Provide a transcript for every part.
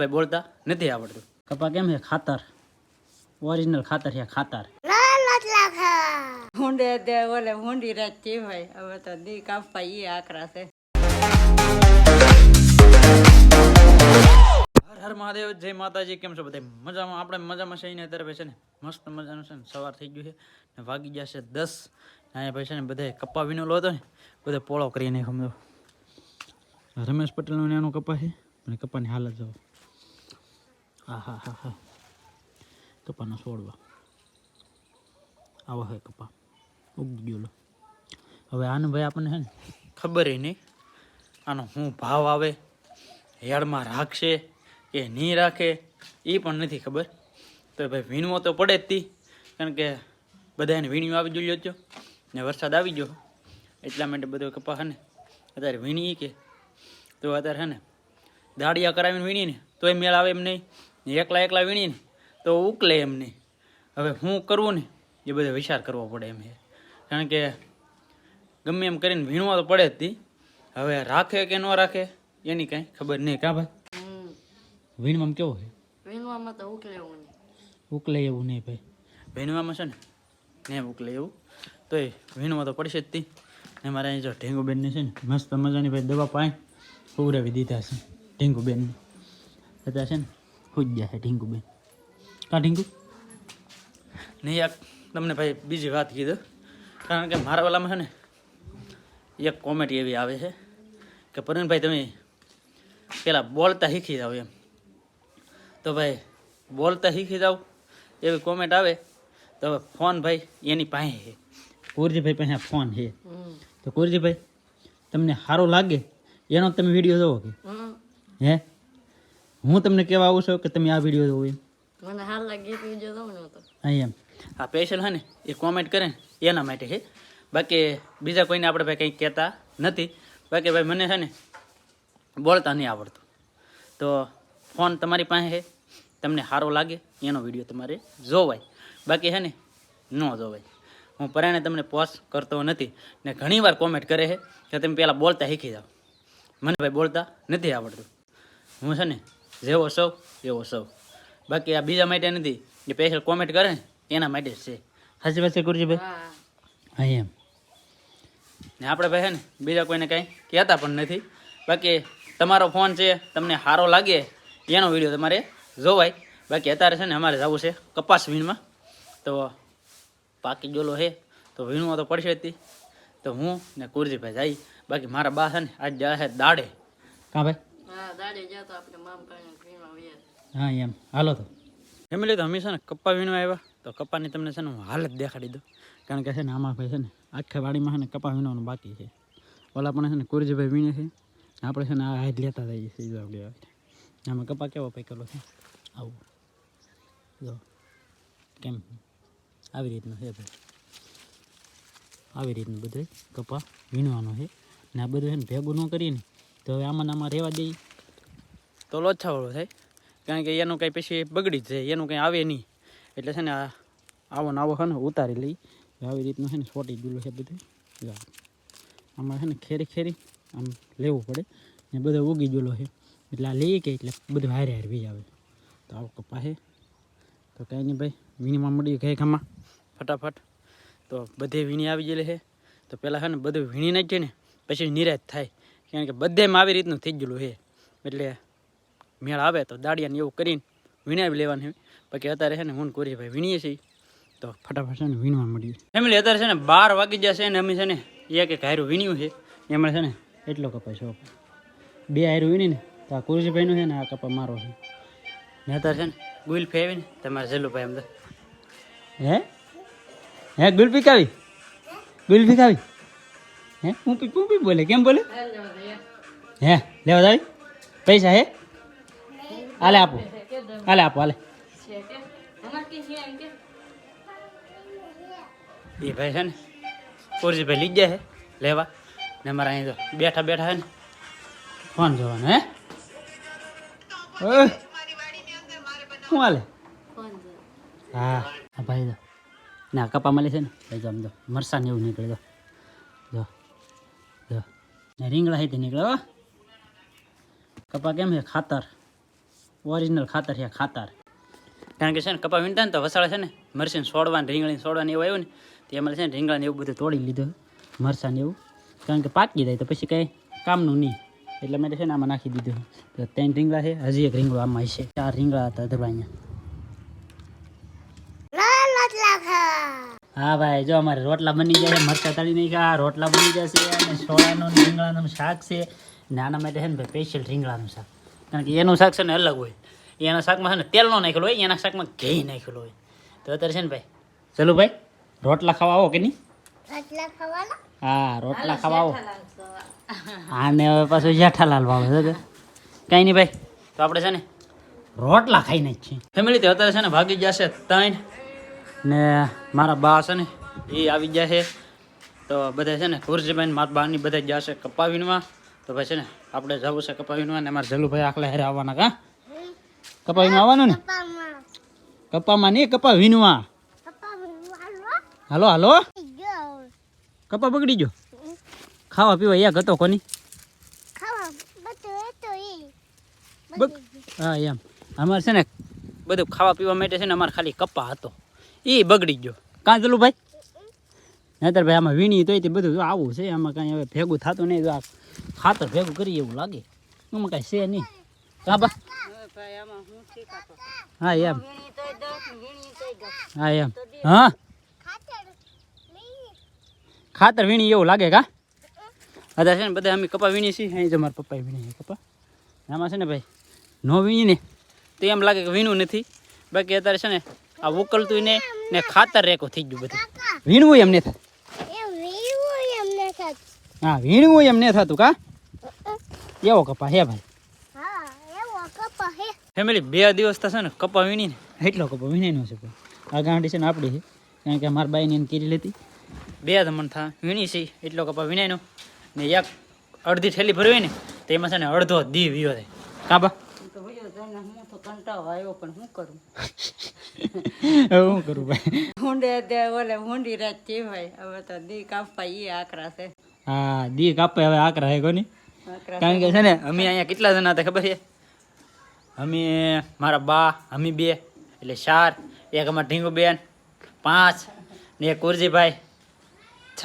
ભાઈ બોલતા નથી આવડતું. કપા કેમ છે? ખાતર. ઓરિજિનલ ખાતર છે ખાતર. હુંડે દે ઓલે હુંડી રાત ભાઈ હવે તો દી કાપવા ઈ આકરા છે. હર હર મહાદેવ જય માતાજી. કેમ છો બધા? મજામાં? આપણે મજામાં છે ને અત્યારે ભાઈ છે ને મસ્ત મજાનું છે ને સવાર થઈ ગયું છે ને વાગી ગયા છે દસ. અહીંયા ભાઈ છે ને બધા કપા વિનોલો હતો ને બધે પોળો કરીને સમજો રમેશ પટેલનું એનો કપા છે અને કપાની હાલત જો હા હા હા હા કપાના છોડવા. આવો હોય કપા. ઉગી ગયો હવે આને ભાઈ આપણને છે ને ખબર નહીં. આનો શું ભાવ આવે હેડમાં રાખશે, કે નહીં રાખે એ પણ નથી ખબર. તો ભાઈ વીણવો તો પડે જ તી. કારણ કે બધાને વીણ્યું આવી જોઈએ હતો ને વરસાદ આવી ગયો. એટલા માટે બધો કપા હે ને અત્યારે વીણીએ કે. તો અત્યારે હે ને દાડિયા કરાવીને વીણીને, તોય મેળ આવે એમ નહીં. એકલા એકલા વીણીને તો ઉકલે એમ નહીં હવે હું કરવું ને એ બધો વિચાર કરવો પડે એમ છે. કારણ કે ગમે એમ કરીને વીણવા તો પડે જ તી. હવે રાખે કે ન રાખે એની કાંઈ ખબર નહીં કાં ભાઈ? વીણવામાં કેવો છે? વીણવામાં તો ઉકલેવું નહીં. ઉકલે એવું નહીં ભાઈ. વીણવામાં છે ને ને ઉકલે એવું. તો એ વીણવા તો પડશે જ તી. ને મારે અહીં જો ઢીંગુબેનને છે ને મસ્ત મજાની ભાઈ દવા પાય પૂરાવી દીધા છે ઢીંગુબેનને. અત્યારે છે ને ખુજ ગયા છે ઢીંગુબેન કા ઢીંગુ? નહીં એક તમને ભાઈ બીજી વાત કીધું. કારણ કે મારા વાલામાં છે ને એક કોમેડી એવી આવે છે કે પરવીનભાઈ તમે પેલા બોલતા શીખી જાઓ એમ. તો ભાઈ બોલતા શીખી જાઓ એવી કોમેન્ટ આવે તો હવે ફોન ભાઈ એની પાસે છે. કુરજીભાઈ પાસે ફોન છે. તો કુરજીભાઈ તમને સારો લાગે? એનો તમે વીડિયો જોવો કે? હે? હું તમને કહેવા આવું છું કે તમે આ વીડિયો જોવો મને હાલ લાગે કે જો દઉં ને હું એમ. આ સ્પેશિયલ છે ને એ કોમેન્ટ કરે ને એના માટે છે બાકી બીજા કોઈને આપણે ભાઈ કંઈ કહેતા નથી. બાકી ભાઈ મને છે ને બોલતા નહીં આવડતું. તો ફોન તમારી પાસે છે તમને સારો લાગે એનો વીડિયો તમારે જોવાય. બાકી છે ને ન જોવાય. હું પરાણે તમને પોસ્ટ કરતો નથી ને ઘણીવાર કોમેન્ટ કરે છે કે તમે પહેલાં બોલતા શીખી જાઓ. મને ભાઈ બોલતા નથી આવડતું. હું છે ને જેવો સૌ એવો સૌ. બાકી આ બીજા માટે નથી જે સ્પેશિયલ કોમેન્ટ કરે ને એના માટે જ છે. સાચી વાત છે ગુરુજીભાઈ? હા. હા એમ. ને આપણે ભાઈ છે ને બીજા કોઈને કાંઈ કહેતા પણ નથી. બાકી તમારો ફોન છે તમને સારો લાગે એનો વીડિયો તમારે જોવાય. બાકી અત્યારે છે ને અમારે જવું છે કપાસ વીણમાં તો પાકી ગયેલો છે તો વીણવા તો પડશે જ તો. હું ને કુરજીભાઈ જાય બાકી મારા બા છે ને આજ જાય દાડે. કાં ભાઈ? હા કરીને એમ. હાલો તો. ફેમિલી તો હંમેશા ને કપ્પા વીણવા આવ્યા. તો કપ્પાની તમને છે ને હું હાલત દેખાડી દઉં. કારણ કે છે ને આમાં ભાઈ છે ને આખા વાડીમાં છે ને કપ્પા વીણવાનું બાકી છે. ઓલા પણ છે ને કુરજીભાઈ વીણે છે. આપણે છે ને આ હાથ લેતા જઈએ છીએ જો આપણે આમાં કપ્પા કેવો પેકેલો છે? આવું. જો. કેમ? આવી રીતનું છે ભાઈ. આવી રીતનું બધું કપા વીણવાનું છે. ને આ બધું છે ને ભેગું ન કરીએ ને તો હવે આમાં આમાં રહેવા દઈએ તો લોછાવાળો થાય કારણ કે એનું કંઈ પછી બગડી જ જાય, એનું કંઈ આવે નહીં. એટલે છે ને આ આવો ને આવો છે ને ઉતારી લઈ. આવી રીતનું છે ને છોટી ગયેલું છે બધું. આમાં છે ને ખેરી ખેરી આમ લેવું પડે. ને બધો ઉગી ગયેલો છે. એટલે આ લઈએ કે એટલે બધું હારે હારે વી આવે. તો આવો કપા છે. તો કાંઈ નહીં ભાઈ, વીણીમાં મળી ગઈ ખામાં ફટાફટ. તો બધે વીણી આવી ગયેલી છે. તો પહેલાં છે ને બધું વીણી નાખીએ ને, પછી નિરાશ થાય. કારણ કે બધેમાં આવી રીતનું થઈ છે. એટલે મેળ આવે તો દાડિયાને એવું કરીને વીણાવી લેવાનું. બાકી અત્યારે છે ને હું કુરીભાઈ વીણીએ છીએ. તો ફટાફટ છે ને વીણવા મળ્યું ફેમિલી, અત્યારે છે ને બાર વાગી જશે ને અમે છે ને એક એક હાયરું વીણ્યું છે. એમણે છે ને એટલો કપાય છે બે હાયરું વીણી ને તો આ કુરજીભાઈનું છે ને આ કપા મારો છે. ને અત્યારે છે ને ગુલફી આવી ને તમારે જલુભાઈ અમદાર હે? હે, ગુલફી કાવી ગુલફી કાવી હે? હું પી બોલે? કેમ બોલે? હે લેવા દાવી પૈસા હે? હાલે આપો. હાલે આપો હાલે. એ ભાઈ છે ને કુરજીભાઈ લઈ ગયા હે લેવા. ને અમારા અહીં તો બેઠા બેઠા છે ને ફોન જોવાનો હે. શું હાલે? હા. હા ભાઈ જો ના કપા મળે છે ને ભાઈ જો આમ જો મરસાને એવું નીકળે જો. જો જો. ને હે તે નીકળે હો. કપા કેમ છે? ખાતર. ઓરિજિનલ ખાતર છે, ખાતર. કારણ કે છે ને, કપા વીણતા ને તો વસાળે છે ને મરસીને સોડવા રીંગણી સોડવા ને એવું આવ્યું ને, તો એમાં છે ને રીંગણા ને એવું બધું તોડી લીધું મરસા ને એવું. કારણ કે પાકી જાય તો પછી કંઈ કામનું નહીં. એટલે મેં છે ને, આમાં નાખી દીધું. તો ત્રણ રીંગણા છે, હજી એક રીંગણું આમાં છે ચાર રીંગણા હતા ધરવા અહીંયા. હા ભાઈ, જો અમારે રોટલા બની જાય મરચા તળી નાખ્યા, રોટલા બની જશે અને સોળાનું રીંગણાનું શાક છે. ને આના માટે છે ને ભાઈ સ્પેશિયલ રીંગણાનું શાક. કારણ કે એનું શાક છે ને અલગ હોય. એના શાકમાં છે ને તેલ નો નાખેલું હોય એના શાકમાં ઘી નાખેલું હોય. તો અત્યારે છે ને ભાઈ ચલો ભાઈ રોટલા ખાવા આવો કે નહીં? હા રોટલા ખાવા આવો. હા ને હવે પાછું જેઠાલાલ ભાવે છે કે? કાંઈ નહીં ભાઈ તો આપણે છે ને રોટલા ખાઈને જ છીએ. ફેમિલી તો અત્યારે છે ને ભાગી જશે ત્રણ ને મારા બા છે ને એ આવી જશે છે. તો બધા છે ને કુરજીભાઈ મારા બાની બધા જશે કપાવીનમાં. તો ભાઈ છે ને, આપણે જવું છે કપાવીનું અને મારે જલુભાઈ આખલા હેરે આવવાના કા? કપાવીમાં આવવાનું ને? કપામાં નહીં કપા વીનવા હાલો હાલો. કપા બગડી ગયો. ખાવા પીવા યાગ હતો કોની? હા, એમ. અમારે છે ને બધું ખાવા પીવા માટે છે ને અમારે ખાલી કપા હતો. એ બગડી ગયો. કાં ચલું ભાઈ નહીતર ભાઈ આમાં વીણી તે બધું આવું છે, આમાં કાંઈ હવે ભેગું થતું નહીં તો ખાતર ભેગું કરીએ એવું લાગે. એમાં કાંઈ છે નહીં. કાં બા? ભાઈ આમાં હું, એમ. હા એમ. હા? ખાતર વીણી એવું લાગે કા? અત્યારે છે ને, બધા અમે કપા વીણી છીએ. અહીં જો મારા પપ્પાએ વીણી કપા. આમાં છે ને ભાઈ, નો વીણી તો એમ લાગે કે વીણું નથી. બાકી અત્યારે છે ને, આ ઉકલતું ને ખાતર રેકો થઈ ગયું બધું. વીણવું એમ થાય હા વીણવું એમ નહીં થતું કા? એવો કપા હે ભાઈ. ફેમિલી બે દિવસ થશે ને કપા વીણીને. એટલો કપા વીણીનો છે ભાઈ આ ગાંઠી છે ને આપણી છે. કારણ કે મારા બાઈને એને કીરી લેતી બે ધમણ થા વીણી છે. એટલો કપા વીણાયનો ને એક અડધી થેલી ભરવી ને તો એમાં છે ને અડધો દી વીયો થાય. કાં બા? કંટાળો આવ્યો પણ શું કરું? શું કરું ભાઈ? હુંડે ઓલે હુંડી રાત કહેવાય. હવે તો દી કાપવા એ આકરા છે. હા દી કાપે હવે આકરા હે કોની? કારણ કે છે ને અમે અહીંયા કેટલા જણા હતા ખબર છે? અમે મારા બા અમે બે એટલે ચાર એક અમારા ઢીંગુબેન પાંચ ને એક કુરજીભાઈ છ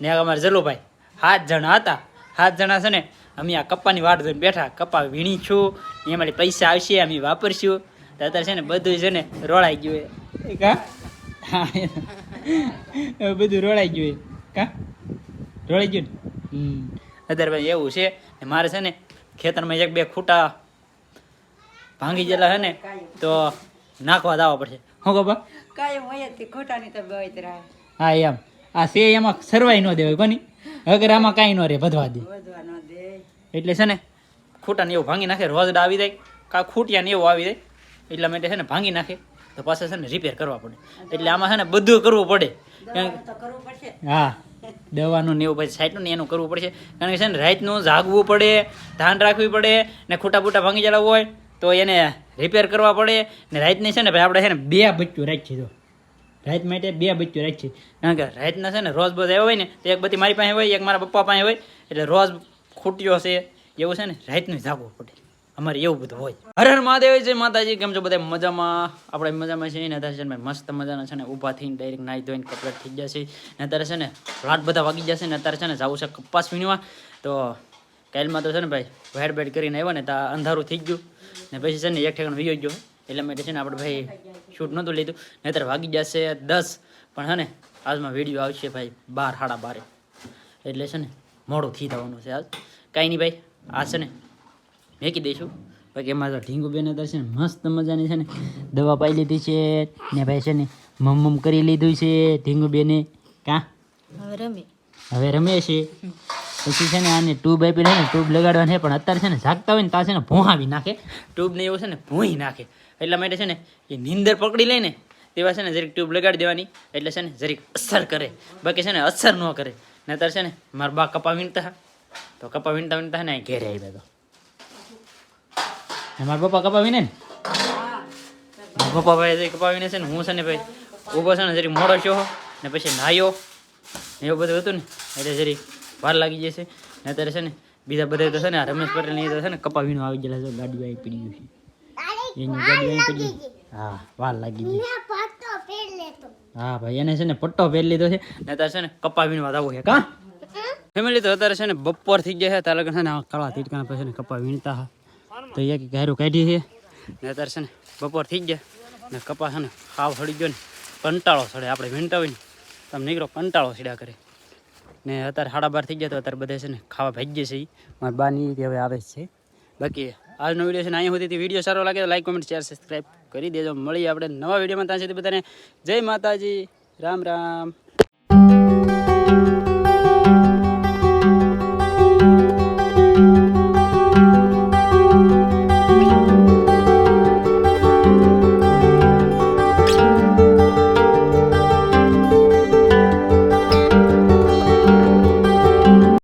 ને એક અમારા જલુભાઈ. સાત જણા હતા. સાત જણા છે ને અમે આ કપ્પાની વાટ જોઈને બેઠા. કપ્પા વીણી છું એ એમાંથી પૈસા આવશે અમે વાપરશું. તો અત્યારે છે ને બધું છે ને રોળાઈ ગયું કા? હા બધું રોળાઈ ગયું કા? રોળાઈ ગયું ને? હમ. અત્યારે ભાઈ એવું છે મારે છે ને ખેતરમાં એક બે ખૂટા ભાંગી ગયેલા છે ને તો નાખવા દાવા પડશે. હું ખબર કાયમ હોય તે ખોટાની તો રહે. હા એમ. આ સે એમાં સરવાઈ ન દેવાય કોની? અગર આમાં કાંઈ ન રહે બધવા દે. વધવા ન દે. એટલે છે ને ખૂટાને એવું ભાંગી નાખે રોજડા આવી જાય કાં ખૂટિયા ને એવું આવી જાય એટલા માટે છે ને ભાંગી નાખે તો પાછા છે ને રિપેર કરવા પડે. એટલે આમાં છે ને બધું કરવું પડે. હા. દવાનું ને એવું પછી સાઈડનું ને એનું કરવું પડશે. કારણ કે છે ને, રાતનું જાગવું પડે, ધ્યાન રાખવી પડે ને ખૂટા બૂટા ભાંગી જલા હોય તો એને રિપેર કરવા પડે ને રાતની છે ને ભાઈ આપણે છે ને બે બચ્ચું રાખીએ તો રાત માટે બે બચ્ચું રાખીએ. કારણ કે રાતના છે ને રોજ બોજ આવ્યો હોય ને, તો એક બધી મારી પાસે હોય, એક મારા પપ્પા પાસે હોય, એટલે રોજ ખૂટ્યો છે એવું છે ને, રાતનું જાગવું પડે. અમારે એવું બધું હોય. હર હર મહાદેવ, જય માતાજી, કેમ છો બધા? મજામાં? આપણે મજામાં છીએ ને અત્યારે છે ને મસ્ત મજાના છે ને, ઊભા થઈને ડાયરેક્ટ નાહી ધોઈને કપડાં થઈ જશે ને અત્યારે છે ને રાત બધા વાગી જશે ને, અત્યારે છે ને જવું છે કપાસ વીણવા. તો કાલમાં તો છે ને ભાઈ વેડ બેડ કરીને આવ્યો ને ત્યાં અંધારું થઈ ગયું. ને પછી છે ને એક ઠેકાણ વીયો ગયો. એટલે માટે છે ને આપણે ભાઈ શૂટ નહોતું લીધું. ને અત્યારે વાગી જશે દસ. પણ છે ને, આજમાં વીડિયો આવશે ભાઈ બાર, સાડા બારે. એટલે છે ને મોડું થઈ જવાનું છે આજ કાંઈ નહીં ભાઈ, આ છે ને મેકી દઈશું બાકી એમાં તો ઢીંગુ બેન અત્યારે છે ને મસ્ત મજાની છે ને દવા પાઈ લીધી છે ને ભાઈ છે ને મમ મમ કરી લીધું છે ઢીંગુ બેને કાં હવે રમી હવે રમે છે પછી છે ને આને ટ્યુબ આપી ને ટ્યુબ લગાડવાની છે પણ અત્યારે છે ને જાગતા હોય ને ત્યાં છે ને ભોંહાવી નાખે ટ્યુબ ને એવું છે ને ભોંહી નાખે એટલા માટે છે ને એ નીંદર પકડી લે ને તેવા છે ને જરીક ટ્યુબ લગાડી દેવાની એટલે છે ને જરીક અસર કરે બાકી છે ને અસર ન કરે ને અત્યારે છે ને મારા બા કપા વીણતા તો કપા વીણતા વીણતા ને ઘેરે આવી તો મારા પપ્પા કપા વીણે ને? મારા પપ્પા ભાઈ કપા વિને છે ને હું છે ને ભાઈ ઊભો છે ને જરી મોડો છો ને પછી નાહ્યો. ને એવું બધું હતું ને એટલે જરી વાર લાગી જશે. ને અત્યારે છે ને બીજા બધા તો છે ને આ રમેશ પટેલની તો છે ને કપા વીણું આવી ગયેલા છે ગાડી આવી પડી ગયું છે. એની ગાડી આવી પડી હા વાર લાગી ગઈ. હા ભાઈ એને છે ને પટ્ટો પહેરી લીધો છે ને અત્યારે છે ને કપા વીણવા આવું છે કા? ફેમિલી તો અત્યારે છે ને બપોર થઈ ગયા છે તારા છે ને આ કાળા તીટકાના પછી ને કપા વીણતા હા તો એક ગાયરું કાઢી છે. ને અત્યારે છે ને, બપોર થઈ ગયા. ને કપાસ છે ને ખાવ સડી ગયો ને, કંટાળો સડે આપણે વીંટાવીને. તમે નીકળો, કંટાળો સડ્યા કરે. ને અત્યારે સાડા બાર થઈ ગયા તો અત્યારે બધા છે ને ખાવા ભાગ્ય છે મારી બાની હવે આવે છે. બાકી આજનો વીડિયો છે ને અહીંયા સુધી. વીડિયો સારો લાગે તો લાઈક કોમેન્ટ શેર સબસ્ક્રાઈબ કરી દેજો. મળીએ આપણે નવા વિડીયોમાં. ત્યાં સુધી બધાને જય માતાજી. રામ રામ.